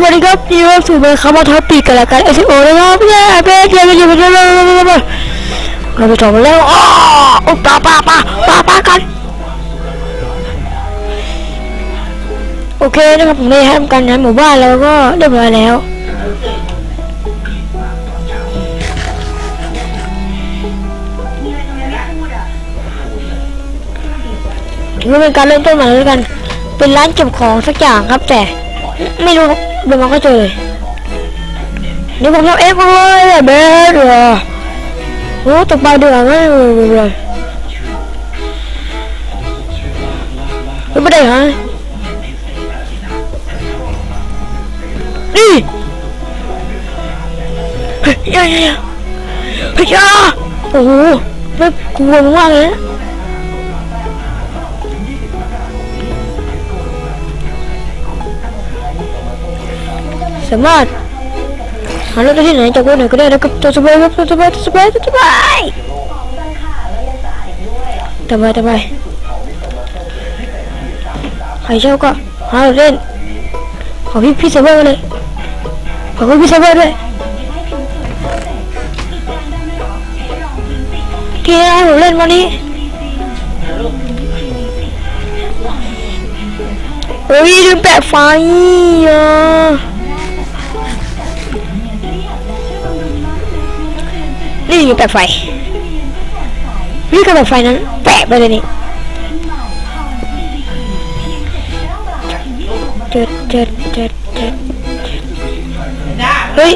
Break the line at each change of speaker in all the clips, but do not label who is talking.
สวัสดีครับยินดีต้อนรับสู่เบอร์คาร์บอนท็อปปีกันแล้วกันเอสโอนะครับเย้เบสเย้เย้เย้เย้เย้เราไปต่อมาแล้วอ้อปลาปลาปลาปลาปลากันโอเคนะครับผมได้ทำการย้ายหมู่บ้านแล้วก็เรียบร้อยแล้วถือว่าเป็นการเริ่มต้นใหม่แล้วกัน เป็นร้านเก็บของสักอย่างครับแต่ไม่รู้ เดี๋ยวมันก็เจอเลยเดี๋ยวผมทำเองเลยอะเบสเหร อโอ้ตกปลาเดือดไม่เลยไม่ได้ฮะนี่เฮ้ยยายาเฮ้ยยา วมากเลยนะสามารถหารถได้ที่ไหนจากวันไหนก็ได้นะครับตัวสบายครับตัวสบายตัวสบายตัวสบายสบายสบายใครชอบก็หารถเล่นขอพี่พี่เซเวอร์เลยวนี้เฮ้ยลืมแปะไฟอะนี่แปะไฟนี่ก็แปะไฟนั้นแปะไปเลยนี่เจ็ดเจ็ดเจ็ดเจ็ดเฮ้ย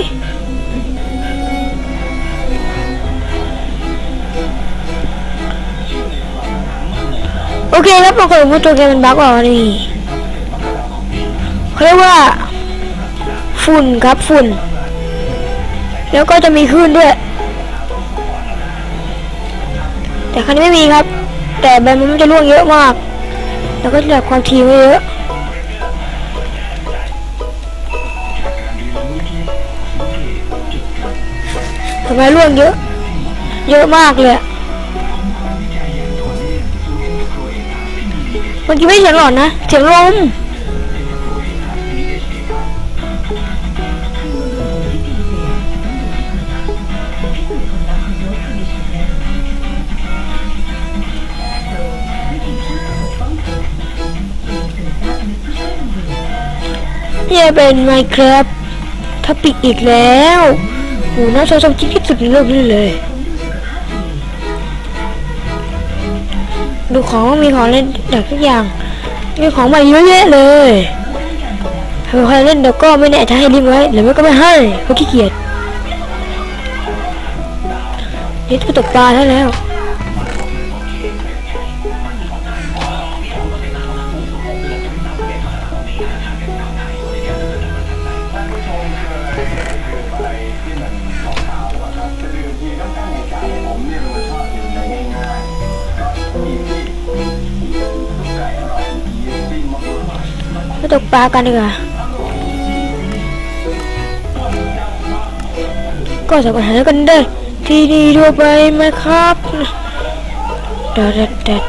โอเคครับปรากฏว่าตัวเกมมันบั๊กออกมานี่เขาเรียกว่า ฝุ่นครับฝุ่น แล้วก็จะมีคลื่นด้วย แต่ครั้งนี้ไม่มีครับ แต่แบมมันจะร่วงเยอะมาก แล้วก็จะแบบความถี่ไม่เยอะทำไมร่วงเยอะ เยอะมากเลยเมื่อกี้ไม่เสียงหลอนนะ เสียงลม นี่เป็นไมครับถ้าปิดอีกแล้วโหน่าชมจริงที่สุดในโลกนี้เลย ดูของมีของเล่นเด็กทุกอย่าง มีของใหม่เยอะแยะเลยถ้าใครเล่นเดี๋ยวก็ไม่แน่จะให้รีบไว้หรือไม่ก็ไม่ให้เพราะขี้เกียจนี่ตัวตกปลาได้แล้ว ตกปลากันดีกว่าก็สามารถหากันได้ ที่นี่ทั่วไปไหมครับด็ดด็ดเด็ด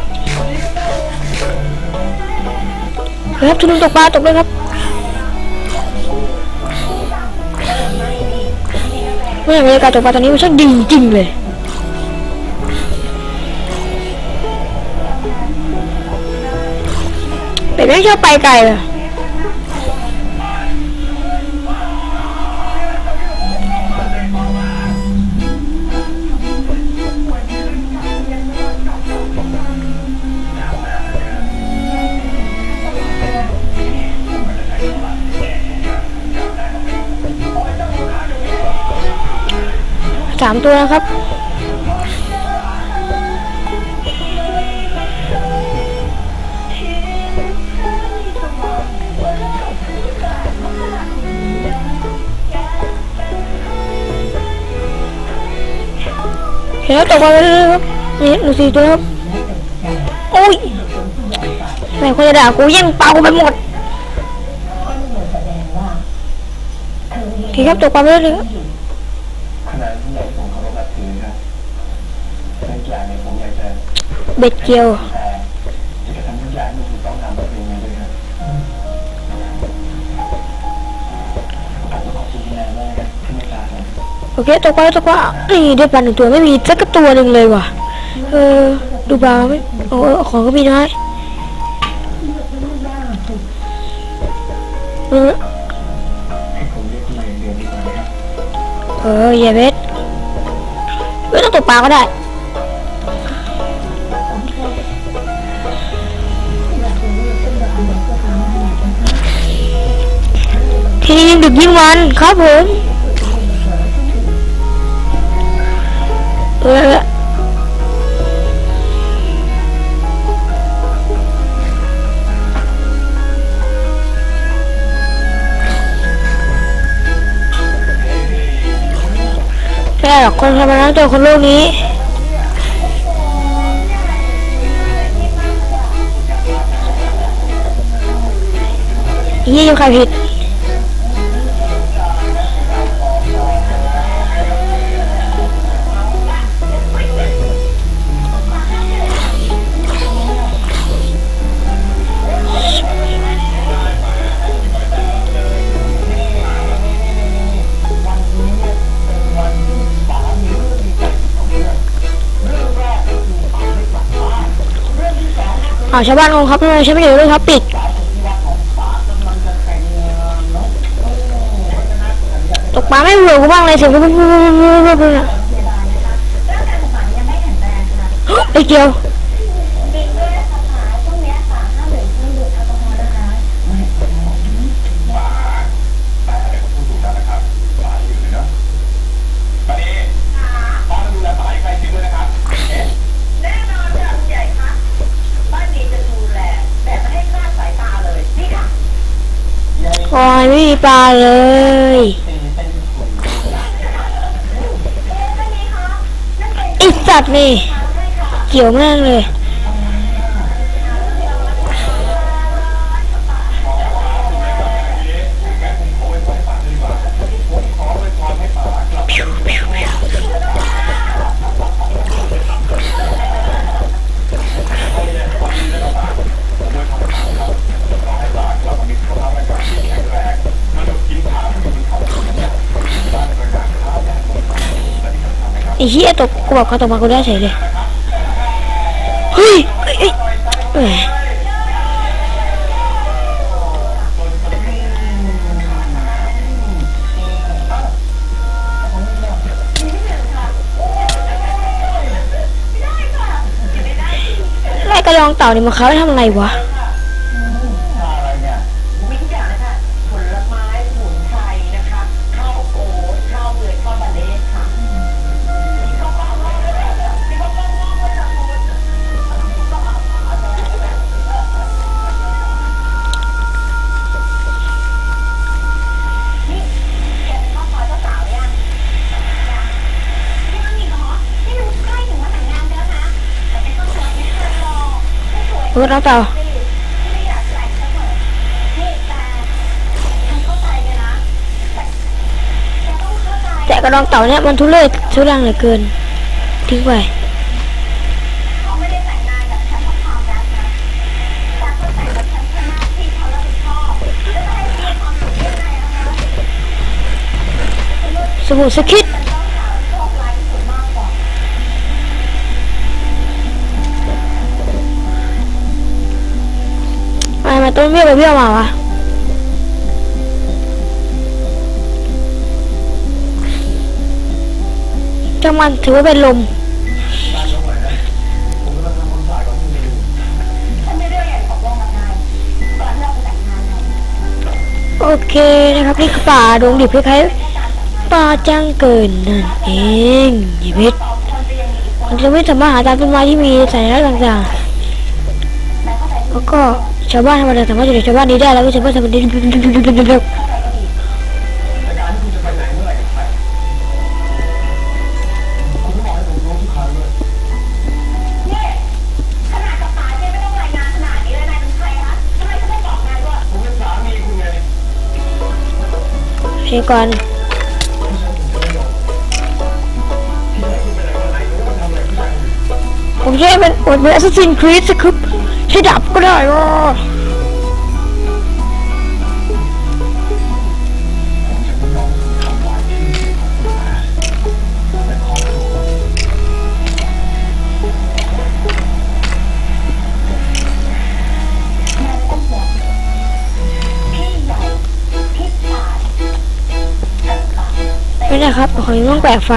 ครับทุนตกปลาตกเลยครับไม่บรรยากาศตกปลาตอนนี้มันช่างดีจริงเลยเป็ดไม่ชอบไปไกลเลย สามตัวนะครับเห็นแล้วตกมาเลยครับนี่หนูสี่ตัวครับโอ้ยแม่คนจะด่ากูแย่งปลากูไปหมดโอเคครับตกปลาไปเรื่อยๆครับ
บ็
ดเกียวโอเคตกปลาตกปลานี่เด้ปลาหนึ่งตัวไม่มีสักตัวหนึ่งเลยว่ะ เออ ดูบลาไม่โอ้ของก็มีน้อยเออ
อ
ย่าเบ็ดไม่ตัวปลาก็ได้ ที่นี่ยิ่งดึกยิ่งวันครับผมเออไม่ได้หรอกคนธรรมดาตัวคนโลกนี้ยี่ยังใครผิด อ่าชาวบ้านงงครับทำไมฉันไม่อยู่ด้วยครับปิดตกปลาไม่เบื่อกูบ้างเลยเสียงปุ๊บปุ๊บปุ๊บปุ๊บปุ๊บปุ๊บน่ะไอ้เกียว โอ้ยไม่มีปลาเลยไอ้สัตว์นี่ เกี่ยวมากเลย อ้เหี้ยตกกูบอกเขาตกมากูได้เฉยเลยเฮ้ยเอ้ยเอ้ยแหมไล่กระรองเต่านี่มันเขาให้ทำอะไรวะ
เออน้องเต่าไม่อากแต่งเสมอนี่แต่ฉันเข้าใจเลยนะแต่แกต้อ
แต่กระรองเต่าเนี่ยมันทุเรศทุรังเหลือเกิน ทิ้งไป
เขาไม่ได้แต่งงานกับฉันเพราะความรักนะแต่เขาแต่งกับฉันเพราะหน้าที่เขารับผิดชอบแล้วจะให้มีความสุขได้ไงอะคะ
สมุด นต้นเบี้ยวไปเบี้ยวมาวะจังมันถือว่าเป็นลมโอเคนะครับนี่คือป่าดงดิบคล้ายๆป่าจังเกินนั่นเองยิบเพชรมันจะไม่สามารถหาตามต้นไม้ที่มีสัญลักษณ์ต่างๆแล้วก็ ชาวบ้านธรรมดาสามารถอยู่ในชาวบ้านนี้ได้แล้วก็ชาวบ้านธรรมดา
แต่การที่คุณจะไปไหนเมื่อไหร่กันไปคุณต้องบอกให้ผมรู้ทุกครั้งด้วย
นี่ขนาดกับตายแกไม่ต้องรายงานขนาดนี้เลยนายเป็นใครคะทำไมฉันองบอกนายด้วย
ผมเป็นสาง
เชก่อนผมใช้เป็นอดเป็น Assassin's Creed สครับ ให้ดับก็ได้วะไม่ได้ครับผมต้องแปกไฟ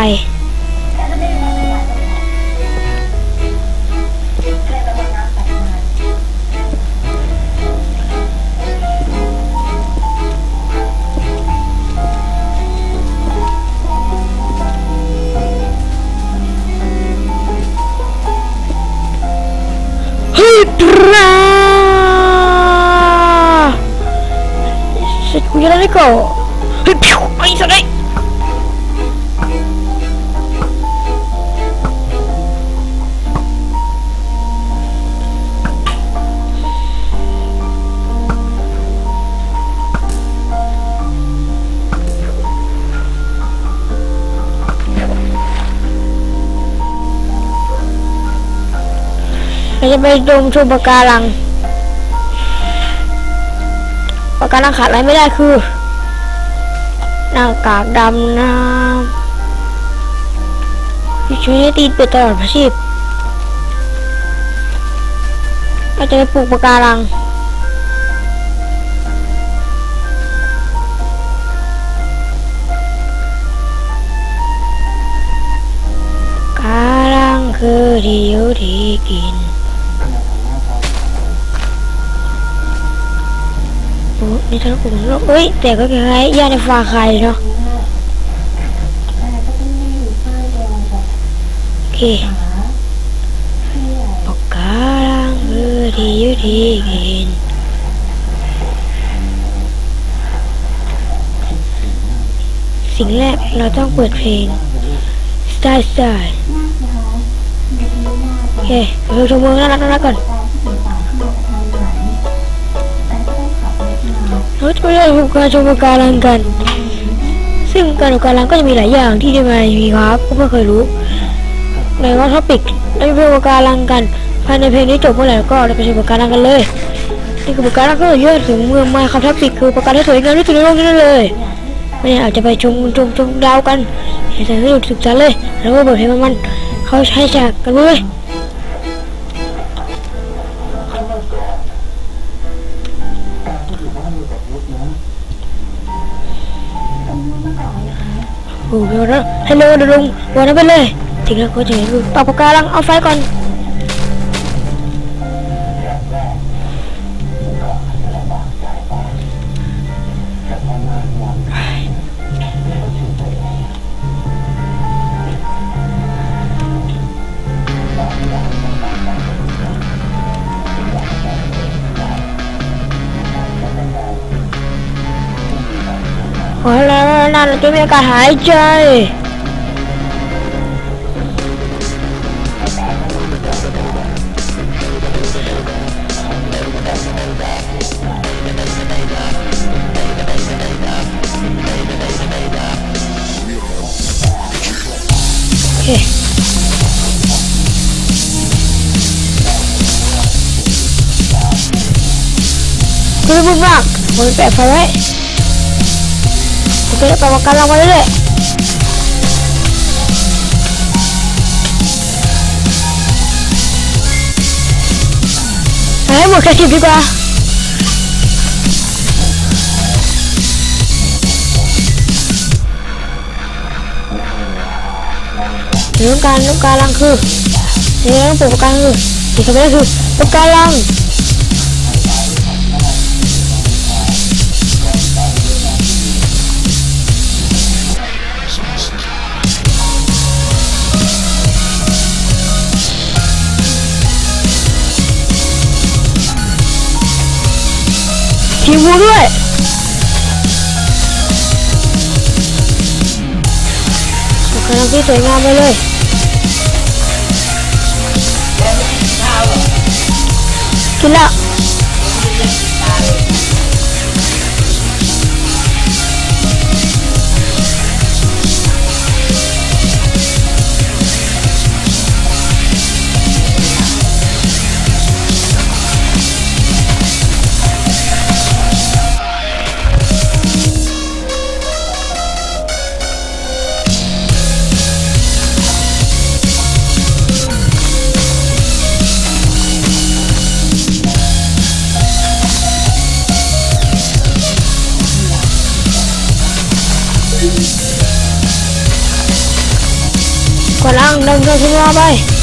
ฮ้ยปราเสร็ เราจะไปดมชมปะการังปะการังขาดอะไรไม่ได้คือหน้ากากดำน้ำที่ช่วยตีนเป็ดตลอดอาชีพเราจะไปปลูกปะการังการังคือที่อยู่ที่กิน โอ้นี่ทั้งกลุ่มโลกเอ้ย แต่ก็คล้ายๆยาในฟาไข่เนาะโอเคปากการังคือที่อยู่ที่กินสิ่งแรกเราต้องเปิดเพลงสไตล์สไตล์โอเคไปดูชมเมืองน่ารักน่ารักก่อน เราจะไปเริ่มการชมปะการังกัน ซึ่งการดูการังก็จะมีหลายอย่างที่ได้มามีครับก็ไม่เคยรู้ในว่าท็อปิกเราจะไปดูปะการังกัน ภายในเพลงนี้จบเมื่อไหร่ก็เราไปชมปะการังกันเลยนี่คือปะการังก็เยอะถึงเมืองมาครับท็อปิกคือปะการังที่สวยงามที่สุดในโลกนี้เลยไม่ได้อาจจะไปชมชมชมดาวกันเห็นแต่สนุกศึกษาเลย แล้วก็เปิดเพลงมันเขาใช้ฉากกันเลย เดี๋ยวนะฮัลโหลเดี๋ยวลงวันนั้นไปเลยถึ งแล้วก็จะเห็นวิวปากปาก การังเอาไฟก่อนพอแล้วนั่นเราจะมีอากาศหายใจโอเคคือบุญมกผมแปะไฟไว้โอเคแล้วต่อมการังมาเรื่อย กำลังที่สวยงามไปเลยกินแล้ว bye.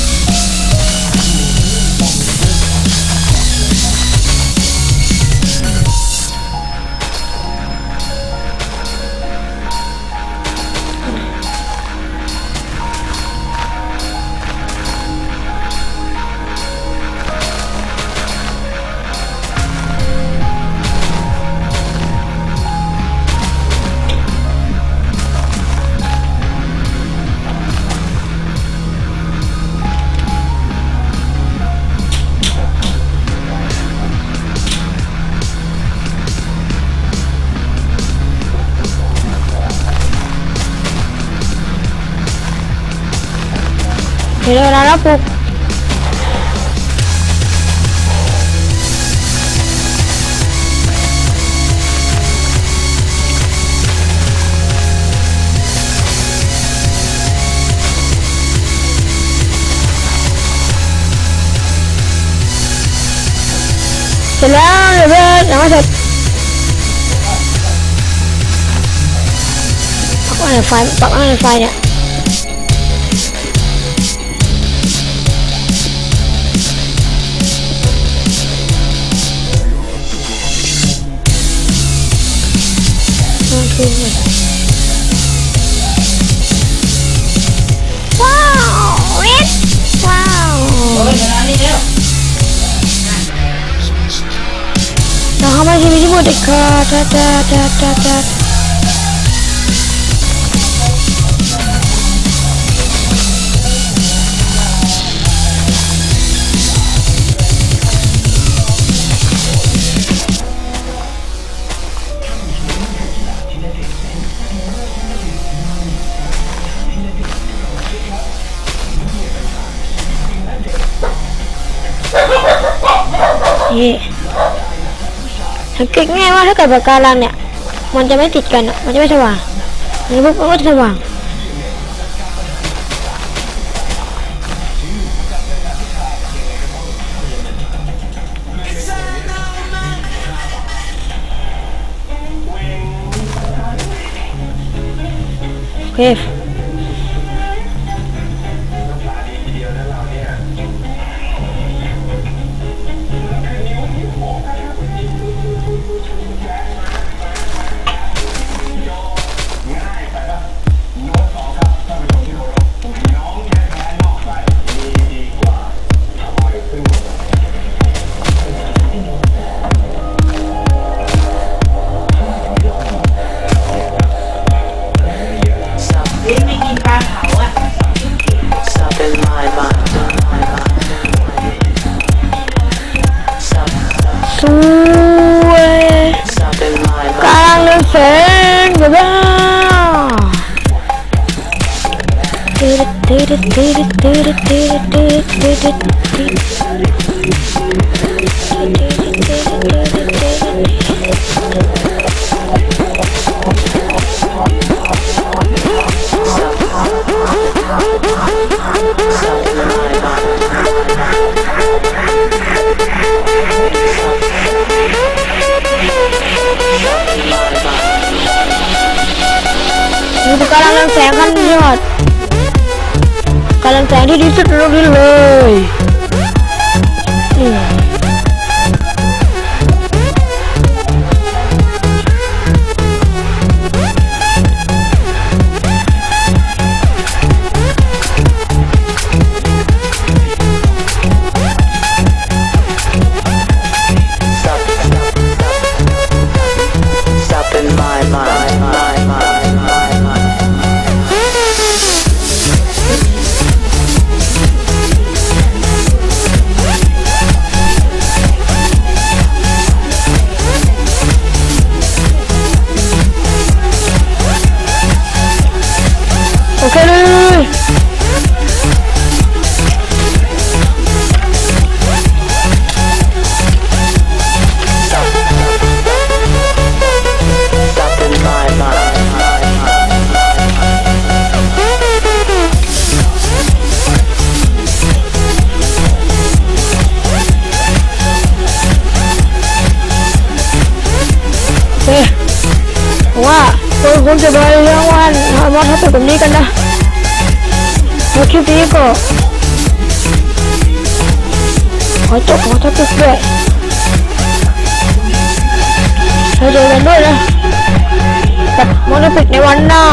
Mejorará poco. Se le da le veo, la vamos a Bắt con này phải, bắt con này phải nè 我的卡哒哒哒哒哒。 สังเกตง่ายว่าถ้าเกิดปากการังเนี่ย มันจะไม่ติดกันมันจะไม่สว่างนี่ปุ๊บมันก็จะสว่างโอเค
itu kalangan saya kan lihat kalangan saya di situ dulu
dulu ผมจะ
ไปย่างวันทอนมอสทับผมตรงนี้กันนะในคิปนี้ก็ขอจบขอทับด้วยเราเจอกันด้วยนะกับมอสทับในวันหน้า